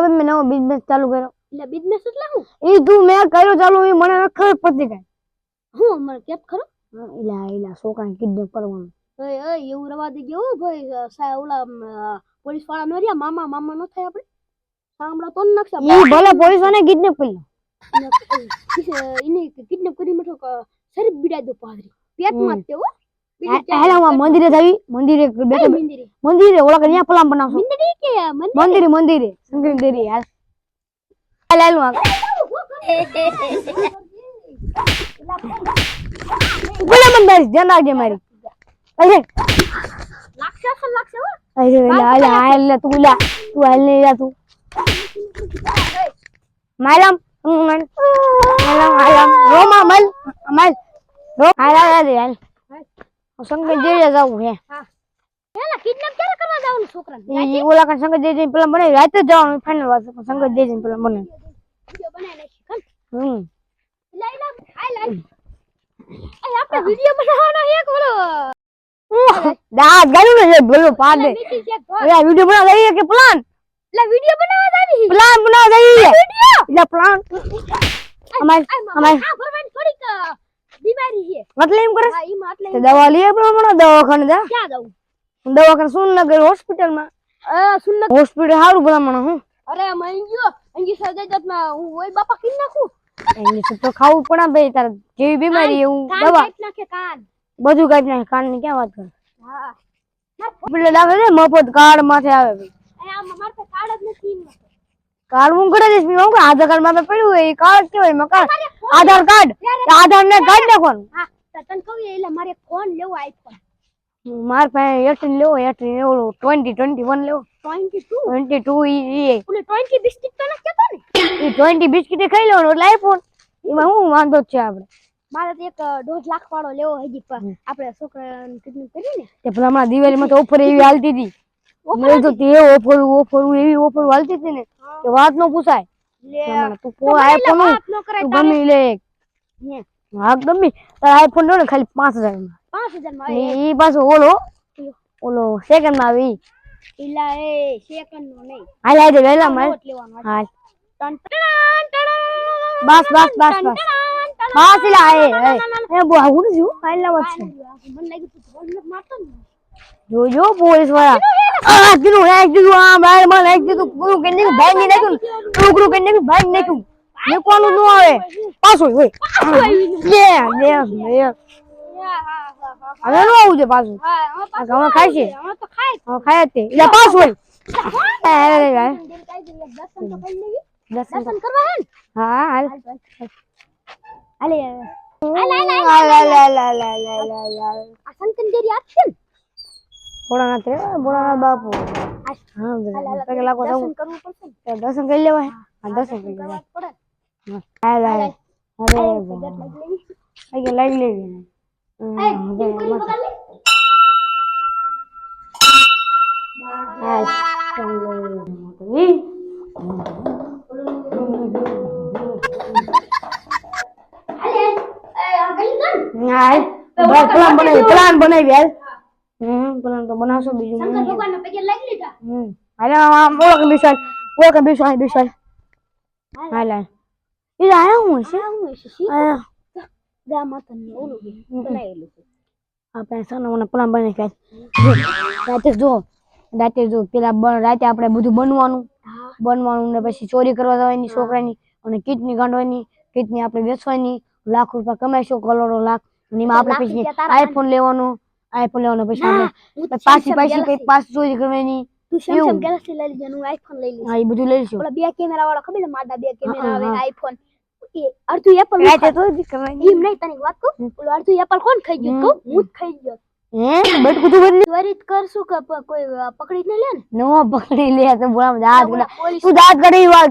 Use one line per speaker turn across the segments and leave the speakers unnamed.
હવે મેં નવો બિઝનેસ ચાલુ કર્યો.
એટલે બિઝનેસ એટલે હું?
એ તું મેં કર્યો ચાલુ એ મને ખબર પડતી કાંઈ
હું અમારે કેપ ખરો?
ઇલા ઇલા છોકરાને કિડનેપ કરવાનું.
ઓય ઓય એવું રવા દે ગયો ભાઈ સા ઓલા પોલીસવાળા નો રહ્યા મામા મામા નો થાય આપણે. સાંભળા તો નકશા
એ ભલે પોલીસ વાળાને કિડનેપ કરી
એને કિડનેપ કરી મઠો શરીફ બીડાઈ દો પાદરી. પેટમાં જ તે હો.
હેલા હું મંદિરે જાવી મંદિરે બેઠા
મંદિરે?
ઓલા કન્યા પલામ બનાવશો
મંદિરે કે? મંદિર?
મંદિરે શંકર દેરી હાલ. હાલ હું બોલે મને મારી ધ્યાન રાખજે મારી. અરે
લાક્ષા છે લાક્ષા
અરે હાલ હાલ હાલ તું લા. તું હાલ ને જા તું. માલમ માલમ માલમ રોમા મલ મલ. રો હાલ હાલ હાલ. સંગે જઈએ જવું હે.
પેલા કિડનેપ ક્યારે કરવા જવાનું છોકરાને?
ઈ ઓલા કણ સંગે જઈ જઈને પેલા બને રાતે જવાનું ફાઇનલ વાત સંગે જઈ જઈને પેલા બને
વિડિયો બનાવી નાખી કમ
હમ.
લઈ
પ્લાન એટલે પ્લાન
બનાવ જઈએ બીમારી છે.
એમ કરે?
હા ઈ માં એટલે
દવા લઈએ પણ હમણાં દવાખાને જા.
ક્યાં જાવું
દવાખાને સુનનગર હોસ્પિટલમાં.
અ સુનગર
હોસ્પિટલ સારું ભલામણ હું.
અરે મંજુ અંજી સજાજતમાં હું ઓય બાપા કી નાખું?
એની તો ખાવું પણ ભાઈ તારે જેવી બીમારી એવું દવા.
નાખે કાન.
બધું કાઢી નાખે કાનની ક્યાં વાત કરે?
હા.
હોસ્પિટલ આવે છે મફત કાર્ડ માથે આવે ભાઈ.
એ આ માર કાર્ડ જ નથી.
કાર્ડ હું કરી દઈશ હું આધાર કાર્ડમાં પડ્યું હોય એ કાર્ડ કેવાય કાર્ડ. આધાર કાર્ડ આધાર ને કાર્ડ નાખવાનું
હા તને કહું એટલે મારે ફોન લેવો આઈફોન.
માર પાસે એટીન લેવો એટીન લેવો ટ્વેન્ટી ટ્વેન્ટી વન લેવો.
22
ટ્વેન્ટી ટુ ઈ
ઓલે 20 બિસ્કિટ તો ના કેતો ને?
ઈ 20 બિસ્કિટ ખાઈ લેવાનો એટલે આઈફોન. એમાં શું વાંધો છે આપણે?
મારે તો એક દોઢ લાખ વાળો લેવો હજી પણ આપણે છોકરાને કિડની કરી ને.
તે પેલા હમણાં દિવાળીમાં તો ઓફર એવી હાલતી હતી. મેં તો તે ઓફર ઓફર એવી ઓફર હાલતી હતી ને. કે વાત નો પૂછાય. તું
કો
આઈફોન તું ગમી લે. હા. ગમી? આઈફોન નો ને ખાલી પાંચ હજારમાં
પાંચ હજારમાં
એ. પાછો ઓલો ઓલો સેકન્ડમાં આવી.
ઇલા એ સેકન્ડ નો નહીં.
હાલ હાલ વેલા માં હાલ. બસ બસ બસ બસ. બસ ઇલા એ એ. બહુ આવું છું. હાલ ના વાત
મને લાગ્યું તું બોલ મારતો ને.
જો જો પોલીસવાળા. આ કીધું એક દીધું આ બારમાં એક દીધું પૂરું ભાઈ ને નાખ્યું ટુકડું કરી ભાઈ ને નાખ્યું. મેકવાનું ન આવે. પાછું હોય લે લે લે
હા હા હા હા
હવે નો આવું છે પાછું.
હવે પાછું
ખાય છે?
હવે ખાય જ.
હવે ખાય જ તે. એટલે પાછું હોય
દર્શન તો કરી લેવી.
દર્શન
દર્શન કરવા હે
હા હાલ
હાલે
હાલ હાલ. હાલ હાલ હાલ હાલ હાલ હાલ હાલ.
આ સંતન ડેરી આજ છે ને?
ભોળાનાથ રહેવા ભોળાનાથ બાપુ. હા પગે લાગો
દર્શન કરવું પડશે
દર્શન કરી લેવા હા દર્શન કરી
લેવા
હા લેવી પ્લાન બનાવી પ્લાન બનાવી યાર હમ પ્લાન તો બનાવશો બીજું
શંકર
હું.
ભગવાનના પગે લાગી લીધા.
હમ. હાલ આમ ઓળખ બિસાલ ઓળખ બિસાલ બિસાલ હાલ. હાલ. આયા હું છે
હું હશે,
આયા.
ગા માતાનું ઓલું બનાવેલું છે.
આપણે સાનો મને પ્લાન બનાવી ખાય રાતે જો રાતે જો પેલા રાતે આપણે બધું બનવાનું. બનવાનું ને પછી ચોરી કરવા જવાની છોકરાની અને કીટની ગાંડવાની કીટની આપણે વેચવાની લાખ રૂપિયા કમાઈશું કરોડો લાખ. એમાં આપણે પછી આઈફોન લેવાનો. આઈફોન લેવાનો પછી આપણે પાછી પાછી કઈ પાછી ચોરી કરવાની.
તું
એવું.
Galaxy લઈ લેજે, હું આઈફોન લઈ લઈશ.
હા એ બધું લઈશું
ઓલા બે કેમેરા વાળા ખબર છે માડા બે કેમેરા આવે આઈફોન એ અડધું એપલ
રાતે તો કરવાની.
એમ નહીં તને વાત કહું? ઓલું અડધું એપલ કોણ ખાઈ ગયું? કહું હું જ ખાઈ ગયો.
હે? બટકું તું બદલી
ત્વરિત કરશું કે પ- કોઈ પકડી જ લે ને?
નો પકડી લે તો બોલા દાંત તું દાંત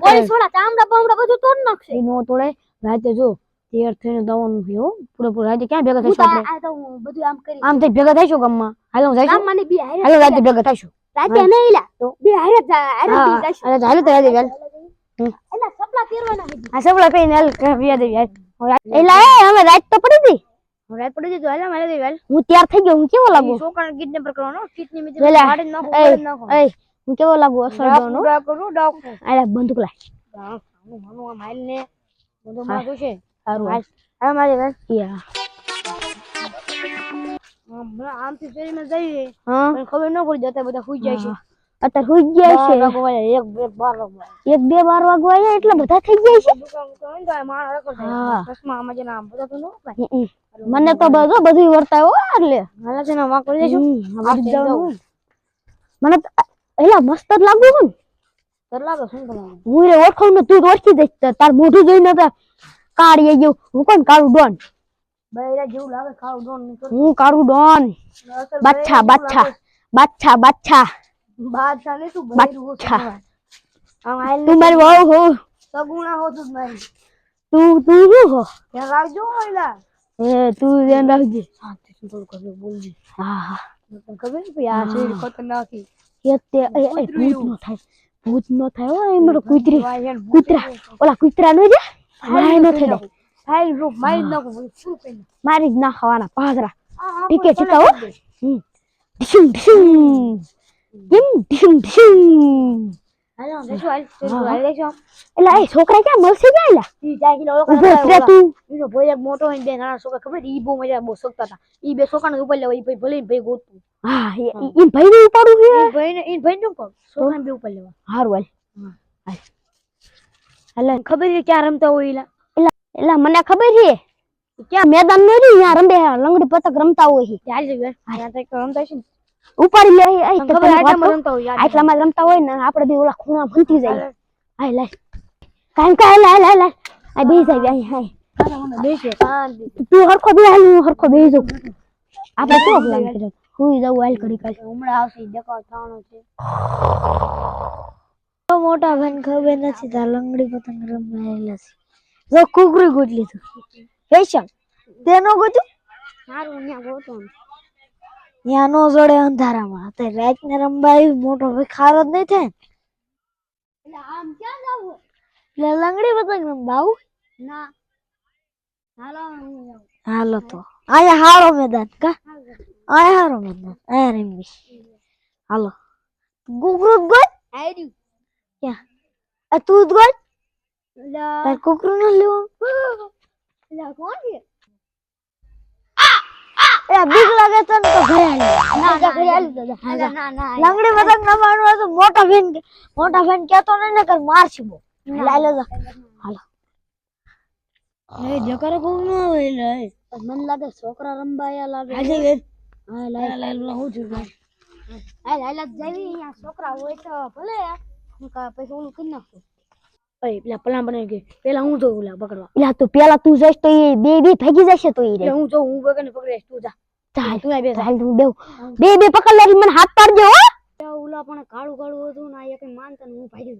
પોલીસવાળા ચામડા બામડા બધું તોડ નાખશે.
નો તોડે રાતે જો તેર થઈને દવાનું છે હો પૂરેપૂરું. રાતે ક્યાં ભેગા થઈશું આપણે
આ- આ તો હું બધું આમ કરી
આમ થઈ ભેગા થઈશું ગામમાં. હાલો જઈશું?
ગામમાં બે હારે
હાલો રાતે ભેગા થઈશું.
રાતે અમે લા
તો?
બે હારે હારે જઈશું.
અરે હાલો તો રાતે વેલ
એલા સપલા પહેરવાના.
આ સબળા કઈ હાલ વ્યા દેવી હાલ એલા એ અમે રાત તો પડી હતી રાત પડી હતી તો હાલ મારે દેવી હાલ. હું તૈયાર થઈ ગયો હું કેવો લાગુ?
છોકરાને કિડનેપ કરવાનો કિડની મિત્ર
મારે
મારી નાખો
એ
નાખો.
એ હું કેવો લાગુ અસરદારનો
ડાક કરું ડાક
અરે બંદૂક લાય.
હા હું મનું આ માઈલ ને. બધો મારું છે.
સારું.
આ મારી વાત
યા.
હમણાં આમથી ફેરીને જઈએ.
હા.
ખબર ન પડી જતા બધા સુઈ જાય છે.
અત્યારે સુઈ ગયા છે.
એક બે બાર
એક બે બાર વાગવા એટલે બધા થઈ જાય છે? હા. મને તો બધું બધું વર્તાય હો એટલે
હાલા છે ને કરી દેજો.
મને એલા મસ્ત જ લાગુ છે ને.
તર લાગે શું કરવાનું
હું રે ઓળખાવ ને તું ઓળખી દઈશ તાર- મોઢું જોઈને કાળી ગયું. હું કોણ કાળું ડોન?
જેવું લાગે ખાવ ડોન
હું કાળું ડોન. બાદશાહ
લાગે.
બાદશાહ બાદશાહ.
બાદશાહ ને શું આયેલ
તું મારી વહુ હો.
સગુણા
તું તું શું હો?
ધ્યાન રાખજો ઓયલા
એ તું ધ્યાન રાખજે.
થી થોડું કરજો બોલજે.
હા હા.
ખબર ખતરનાક
તે ભૂત નો થાય. ભૂત નો થાય હો એ મારો કૂતરી કૂતરા. ઓલા કૂતરા. નો છે? વાય નો થઈ જાય
ફાઇલ રૂપ મારી નાખું બધું શું કરી.
મારી જ ના ખાવાના પાદરા ટીકે ટીકા હો.
લેશો
એલા એ છોકરા ક્યાં મળશે ક્યાં
ઈ
રે તું.
ભાઈ એક મોટો હોય ને બે નાના છોકરા. ખબર ઈ બહુ મજા બહુ શકતા હતા. ઈ બે છોકરાને ઉપર લેવા ઈ ભાઈ ભલે ભાઈ ગોતું
હા એ ભાઈ ને ઉપાડું છે?
ભાઈ ને ઈ ભાઈ નું કહું છોકરાને બે ઉપર લેવા.
હારું હાલ.
હા.
હાલ. હાલ
ખબર છે ક્યાં રમતા હોય
એલા એટલે મને ખબર છે. ક્યાં? મેદાન નો રહ્યું ત્યાં રમે લંગડી પતક રમતા હોય છે.
રમતા છે
ઉપાડી લે
આટલામાં રમતા હોય
ને આપણે બી ઓલા ખૂણા ભૂંતી જાય. હાય લાય. કાંઈ કાંઈ લાય લાય લાય. આ બેસી જાય અહીં હાય.
બેસે
તું હરખો બે હાલ હું હરખો બેસી જો આપણે શું પ્લાન કર્યો હું જવું હાલ કરી કાલ
હમણાં આવશે દેખાવ થવાનો છે.
મોટા ભાઈ ખબર નથી તા લંગડી પતંગ રમાયેલા છે. જો કુકરી ગોટ લીધું રેશમ તેનો ગોતું?
મારું અહીંયા ગોતો
ત્યાં નો જોડે અંધારામાં. અત્યારે રાત ને રમવા મોટો ભાઈ ખારો જ નહીં થાય
એટલે આમ ક્યાં જાવું?
એટલે લંગડી પતંગ રમવા આવું?
ના. હાલો
હાલો તો. અહીંયા હારો મેદાન કા? અહીંયા હારો મેદાન. અહીંયા રમીશ. હાલો. જ ગોત.
આયર્યું
ક્યાં આ તું જ La.
એટલે
તાર કુકરું
La છે
એ બીક લાગે તને તો ઘરે
ના ના
ઘરે દાદા
એટલે ના ના
લંગડી પતંગ રમવાનું હોય તો મોટા બેન મોટા બેન કેતો નહીં ને કર મારશે બો લાઈ લો હાલો એ જકર કોણ ન આવે લે
મને લાગે છોકરા રંબાયા લાગે
આજે વેર
હા લાય હું છું હાલ જ જાવી અહીંયા છોકરા હોય તો ભલે પછી ઓલું કરી નાખું. ઓય પેલા પલા બનાવી કે પેલા હું જોઉં ઓલા પકડવા
લા તું પેલા તું જઈશ તો એ બે બે ભાગી જશે તો એ રે.
હું જોઉં હું પકડીને પકડીશ તું જા.
ચાલ
તું આ બે
ચાલ તું દેવ બે બે પકડ લે મને હાથ પાડજો હો.
ઓલા પણ કાળું કાળું હતું ને એક માનતા ને હું ભાગી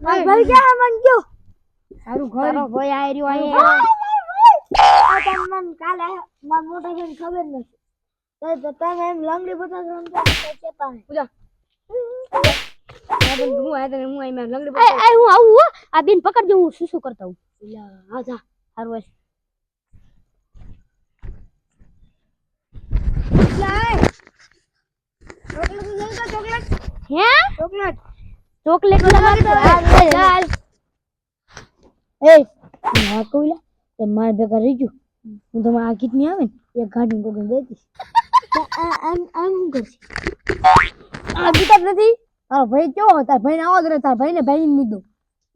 ભાઈ ક્યાં મન ગયો
સારું ઘર તારો ભાઈ આઈ રહ્યો અહીંયા
આ તમને કાલે મારા મોટા બેન ખબર નથી તો તો તમે એમ લંગડી પતંગ રમતા હતા તો કેતા નહીં.
પૂજા હું આયા તને હું આઈ મેં લંગડી
એ એ હું આવું હો આ બેન પકડજો હું શું શું કરતા હું
હા જા
હારું હોય
ચોકલેટ
હે
ચોકલેટ
ચોકલેટ ચાલ એ હા કોઈલા તે માર ભેગા રહી હું તો આ ગીતની આવે ને એક ગાડી કોઈને દઈ દઈશ આમ આમ કરશે.
આ ગીત જ નથી.
તારો ભાઈ કેવો તાર ભાઈ આવો જ તાર ભાઈ ને ભાઈ ને લીધો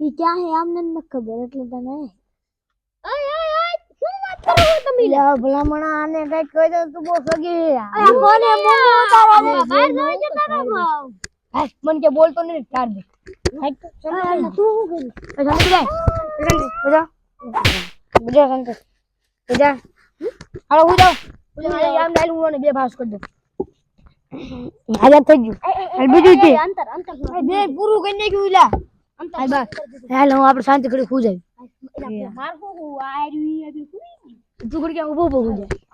એ ક્યાં હે? આમને ન ખબર. એટલે તને ભલામણા આને કંઈક કહી દે તું બહુ સગી
કોને તારો બહાર
મને કે બોલતો નહીં ચાર દે
તું શું
શાંતિ જાય બધા બધા શાંતિ બધા હાલો હું જાઉં
આમ ડાયલ હું બે ભાસ કરી દઉં
આઝાદ થઈ ગયું બીજું છે
અંતર અંતર
બે પૂરું કરી નાખ્યું ઇલા હાલ હું આપણે શાંતિ કરી આવી તું ઘડી ઊભો ઊભો જાય